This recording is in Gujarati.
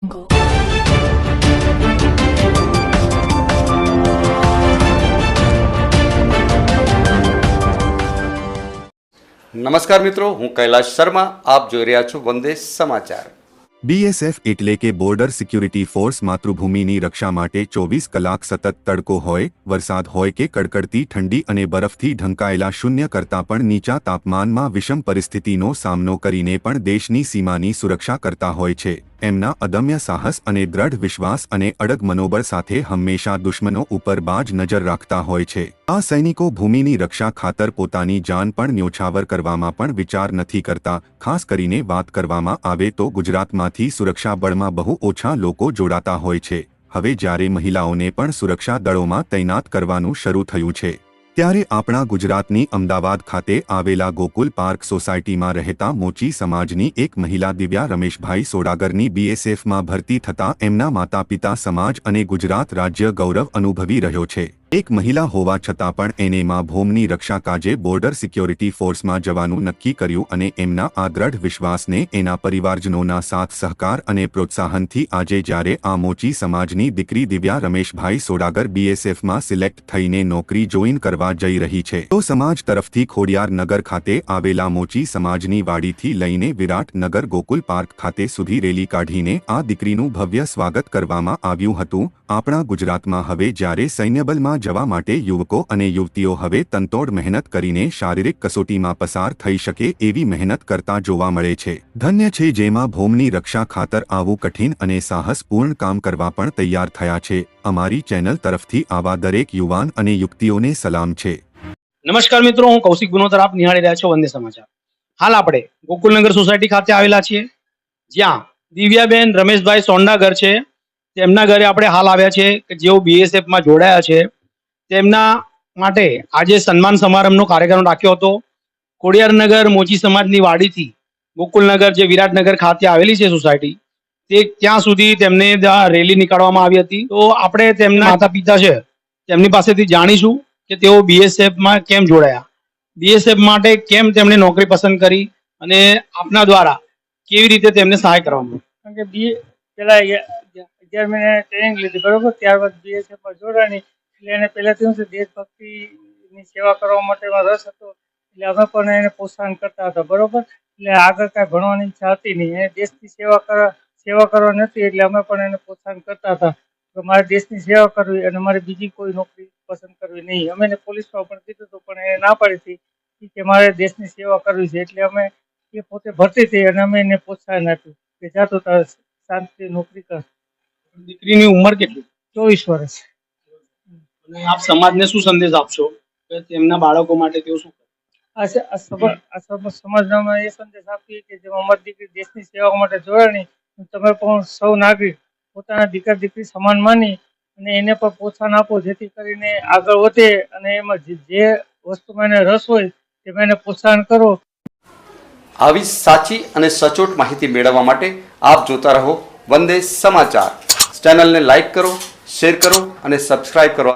નમસ્કાર મિત્રો હું કૈલાશ શર્મા આપ જોઈ રહ્યા છો વંદે સમાચાર. બીએસએફ એટલે કે બોર્ડર સિક્યુરિટી ફોર્સ માતૃભૂમિની રક્ષા માટે ચોવીસ કલાક સતત તડકો હોય વરસાદ હોય કે કડકડતી ઠંડી અને બરફથી ઢંકાયેલા શૂન્ય કરતાં પણ નીચા તાપમાનમાં વિષમ પરિસ્થિતિનો સામનો કરીને પણ દેશની સીમાની સુરક્ષા કરતા હોય છે. એમના અદમ્ય સાહસ અને દ્રઢ વિશ્વાસ અને અડગ મનોબળ સાથે હંમેશા દુશ્મનો ઉપર બાજ નજર રાખતા હોય છે. આ સૈનિકો ભૂમિની રક્ષા ખાતર પોતાની જાન પણ ન્યોછાવર કરવામાં પણ વિચાર નથી કરતા. ખાસ કરીને વાત કરવામાં આવે તો ગુજરાતમાંથી સુરક્ષા બળમાં બહુ ઓછા લોકો જોડાતા હોય છે. હવે જ્યારે મહિલાઓને પણ સુરક્ષા દળોમાં તૈનાત કરવાનું શરૂ થયું છે. ત્યારે આપણા ગુજરાતની અમદાવાદ ખાતે આવેલા ગોકુલ પાર્ક સોસાયટીમાં રહેતા મોચી સમાજની એક મહિલા દિવ્યા રમેશભાઈ સોડાગરની બીએસએફમાં ભરતી થતા એમના માતા પિતા સમાજ અને ગુજરાત રાજ્ય ગૌરવ અનુભવી રહ્યો છે. એક મહિલા હોવા છતાં પણ એને માં ભૂમની રક્ષા કાજે બોર્ડર સિક્યોરિટી ફોર્સમાં જવાનું નક્કી કર્યું અને એમના આ દ્રઢ વિશ્વાસને એના પરિવારજનોના સાથ સહકાર અને પ્રોત્સાહનથી આજે જ્યારે આ મોચી સમાજની દીકરી દિવ્યા રમેશભાઈ સોડાગર બીએસએફમાં સિલેક્ટ થઈને નોકરી જોઈન કરવા જઈ રહી છે, તો સમાજ તરફથી ખોડિયાર નગર ખાતે આવેલા મોચી સમાજની વાડીથી લઈને વિરાટનગર ગોકુલ પાર્ક ખાતે સુધી રેલી કાઢીને આ દીકરીનું ભવ્ય સ્વાગત કરવામાં આવ્યું હતું. આપણા ગુજરાતમાં હવે જ્યારે સૈન્યબલમાં જવા માટે યુવકો અને યુવતીઓ હવે તંતોડ મહેનત કરીને શારીરિક કસોટીમાં પસાર થઈ શકે એવી મહેનત કરતા જોવા મળે છે. ધન્ય છે જેમાં ભૂમની રક્ષા ખાતર આવું કઠિન અને સાહસપૂર્ણ કામ કરવા પણ તૈયાર થયા છે. અમારી ચેનલ તરફથી આવા દરેક યુવાન અને યુવતીઓને સલામ છે. નમસ્કાર મિત્રો, હું કૌશિક ગુનોત્તર આપ નિહાળી રહ્યા છો વંદે સમાચાર. હાલ આપણે ગોકુલનગર સોસાયટી ખાતે આવેલા છીએ. જ્યાં દિવ્યાબેન રમેશભાઈ સોંડાગર છે. તેમના ઘરે આપણે હાલ આવ્યા છે કે જેઓ બીએસએફમાં જોડાયા છે. તેમના માટે આજે સન્માન સમારંભનો કાર્યક્રમ રાખ્યો હતો. ખોડિયારનગર મોચી સમાજની વાડીથી ગોકુલનગર જે વિરાટનગર ખાતે આવેલી છે સોસાયટી, તે ત્યાં સુધી તેમને રેલી નીકાળવામાં આવી હતી. તો આપણે તેમના માતા પિતા છે, તેમની પાસેથી જાણીશું કે તેઓ બીએસએફમાં કેમ જોડાયા? બીએસએફ માટે કેમ તેમણે નોકરી પસંદ કરી અને આપના દ્વારા કેવી રીતે તેમને સહાય કરવામાં કારણ કે બી, પેલા અગિયાર મહિના ટ્રેનિંગ લીધી, બરોબર? ત્યારબાદ બીએસએફમાં જોડાણી એટલે એને પહેલાંથી શું છે દેશભક્તિની સેવા કરવા માટેમાં રસ હતો. એટલે અમે પણ એને પ્રોત્સાહન કરતા હતા બરોબર? એટલે આગળ કાંઈ ભણવાની ઈચ્છા હતી નહીં. એને દેશની સેવા કરવા સેવા કરવા નથી એટલે અમે પણ એને પ્રોત્સાહન કરતા હતા. કે મારે દેશની સેવા કરવી અને મારે બીજી કોઈ નોકરી પસંદ કરવી નહીં. અમે એને પોલીસમાં પણ કીધું હતું પણ એને ના પાડી હતી કે મારે દેશની સેવા કરવી છે. એટલે અમે એ પોતે ભરતી થઈ અને અમે એને પ્રોત્સાહન આપ્યું કે જાતો તારે શાંતિ નોકરી કર. દીકરીની ઉંમર કેટલી? ચોવીસ વર્ષ. અને આપ સમાજને શું સંદેશ આપશો? કે તેમના બાળકો માટે તેઓ શું સમાજમાં એ સંદેશ આપીએ કે જેમાં અમારી દીકરી દેશની સેવા માટે જોડાણી તમે પણ સૌ નાગરિક પોતાના દીકરા દીકરી સમાન માની અને એને પણ પ્રોત્સાહન આપો જેથી કરીને આગળ વધે અને એમાં જે- જે વસ્તુમાં એને રસ હોય તેમાં એને પ્રોત્સાહન કરો. આવી સાચી અને સચોટ માહિતી મેળવવા માટે આપ જોતા રહો વંદે સમાચાર. ચેનલને લાઈક કરો શેર કરો અને સબસ્ક્રાઇબ કરો.